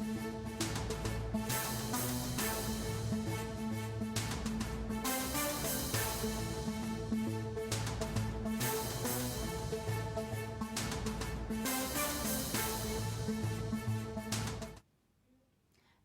Música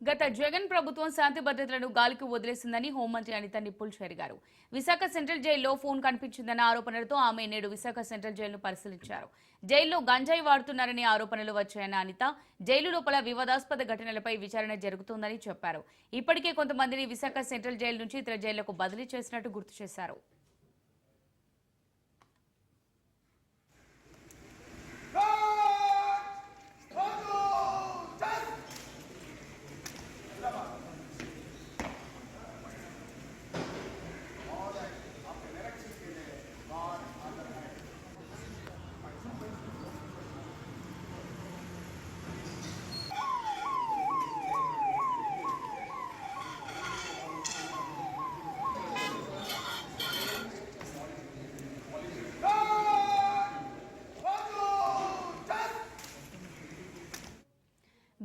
గత జగన్ ప్రభుత్వం శాంతి భద్రతలను గాలికి వదిలేసిందని హోంమంత్రి అనిత నిప్పుల్ చేరిగారు. విశాఖ సెంట్రల్ జైల్లో ఫోన్ కనిపించిందన్న ఆరోపణలతో ఆమె నేడు విశాఖ సెంట్రల్ జైలును పరిశీలించారు. జైల్లో గంజాయి వాడుతున్నారనే ఆరోపణలు వచ్చాయన్న అనిత జైలు లోపల వివాదాస్పద ఘటనలపై విచారణ జరుగుతోందని చెప్పారు. ఇప్పటికే కొంతమందిని విశాఖ సెంట్రల్ జైలు నుంచి ఇతర జైళ్ళకు బదిలీ చేసినట్టు గుర్తు చేశారు.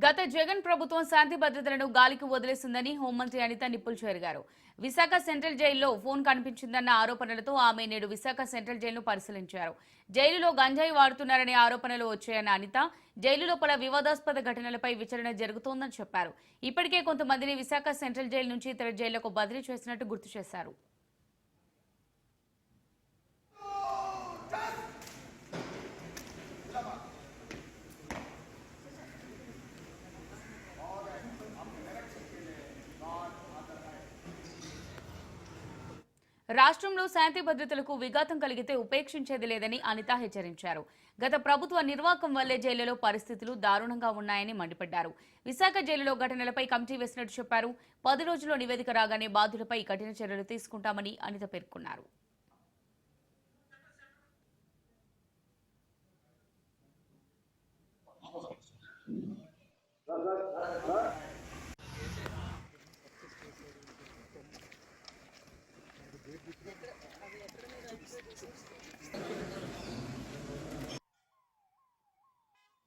గత జగన్ ప్రభుత్వం శాంతి భద్రతలను గాలికి వదిలేసిందని హోంమంత్రి అనిత నిప్పులు చేరిగారు. విశాఖ సెంట్రల్ జైల్లో ఫోన్ కనిపించిందన్న ఆరోపణలతో ఆమె నేడు విశాఖ సెంట్రల్ జైలును పరిశీలించారు. జైలులో గంజాయి వాడుతున్నారనే ఆరోపణలు వచ్చాయన్న అనిత జైలు లోపల వివాదాస్పద ఘటనలపై విచారణ జరుగుతోందని చెప్పారు. ఇప్పటికే కొంతమందిని విశాఖ సెంట్రల్ జైలు నుంచి ఇతర జైళ్ళకు బదిలీ చేసినట్టు గుర్తు చేశారు. రాష్ట్రంలో శాంతి భద్రతలకు విఘాతం కలిగితే ఉపేక్షించేది లేదని అనిత హెచ్చరించారు. గత ప్రభుత్వ నిర్వాకం వల్లే జైలులో పరిస్థితులు దారుణంగా ఉన్నాయని మండిపడ్డారు. విశాఖ జైలులో ఘటనలపై కమిటీ వేసినట్టు చెప్పారు. పది రోజుల్లో నివేదిక రాగానే బాధ్యులపై కఠిన చర్యలు తీసుకుంటామని అనిత పేర్కొన్నారు.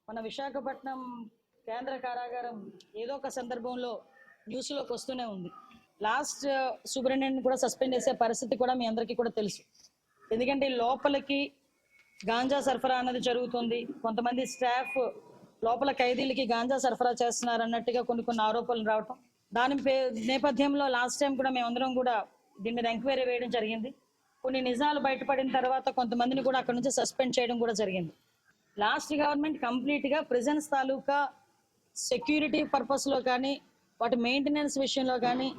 మన విశాఖపట్నం కేంద్ర కారాగారం ఏదో ఒక సందర్భంలో న్యూస్లోకి వస్తూనే ఉంది. లాస్ట్ సూపరింటెండెంట్ కూడా సస్పెండ్ చేసే పరిస్థితి కూడా మీ అందరికీ కూడా తెలుసు. ఎందుకంటే లోపలికి గాంజా సరఫరా అన్నది జరుగుతుంది. కొంతమంది స్టాఫ్ లోపల ఖైదీలకి గాంజా సరఫరా చేస్తున్నారు అన్నట్టుగా కొన్ని కొన్ని ఆరోపణలు రావటం. దాని పే- నేపథ్యంలో లాస్ట్ టైం కూడా మేమందరం కూడా దీని మీద ఎంక్వైరీ వేయడం జరిగింది. కొన్ని నిజాలు బయటపడిన తర్వాత కొంతమందిని కూడా అక్కడ నుంచి సస్పెండ్ చేయడం కూడా జరిగింది. లాస్ట్ గవర్నమెంట్ కంప్లీట్గా ప్రిజన్స్ తాలూకా సెక్యూరిటీ పర్పస్లో కానీ వాటి మెయింటెనెన్స్ విషయంలో కానీ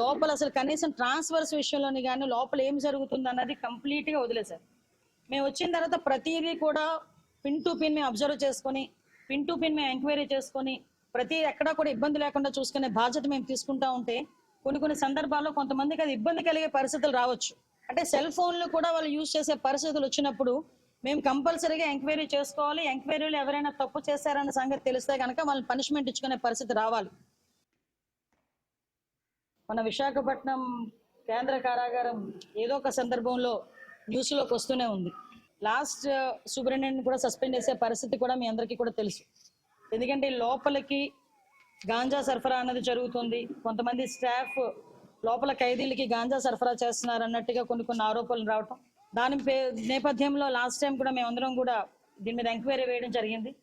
లోపల అసలు కనీసం ట్రాన్స్ఫర్స్ విషయంలోని కానీ లోపల ఏం జరుగుతుంది అన్నది కంప్లీట్గా వదిలేశారు. మేము వచ్చిన తర్వాత ప్రతిదీ కూడా పిన్ టు పిన్ మేము అబ్జర్వ్ చేసుకొని పిన్ టు పిన్ మేము ఎంక్వైరీ చేసుకొని ప్రతి ఎక్కడా కూడా ఇబ్బంది లేకుండా చూసుకునే బాధ్యత మేము తీసుకుంటా ఉంటే కొన్ని కొన్ని సందర్భాల్లో కొంతమందికి అది ఇబ్బంది కలిగే పరిస్థితులు రావచ్చు. అంటే సెల్ ఫోన్లు కూడా వాళ్ళు యూజ్ చేసే పరిస్థితులు వచ్చినప్పుడు మేము కంపల్సరీగా ఎంక్వైరీ చేసుకోవాలి. ఎంక్వైరీలు ఎవరైనా తప్పు చేశారన్న సంగతి తెలిస్తే కనుక వాళ్ళని పనిష్మెంట్ ఇచ్చుకునే పరిస్థితి రావాలి. మన విశాఖపట్నం కేంద్ర కారాగారం ఏదో ఒక సందర్భంలో న్యూస్లోకి వస్తూనే ఉంది. లాస్ట్ సూపరింటెండెంట్ కూడా సస్పెండ్ చేసే పరిస్థితి కూడా మీ అందరికీ కూడా తెలుసు. ఎందుకంటే లోపలికి గాంజా సరఫరా అన్నది జరుగుతుంది. కొంతమంది స్టాఫ్ లోపల ఖైదీలకి గాంజా సరఫరా చేస్తున్నారు అన్నట్టుగా కొన్ని కొన్ని ఆరోపణలు రావటం. దాని పే- నేపథ్యంలో లాస్ట్ టైం కూడా మేమందరం కూడా దీని మీద ఎంక్వైరీ వేయడం జరిగింది.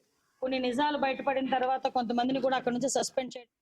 కొన్ని నిజాలు బయటపడిన తర్వాత కొంతమందిని కూడా అక్కడ నుంచి సస్పెండ్ చేయడం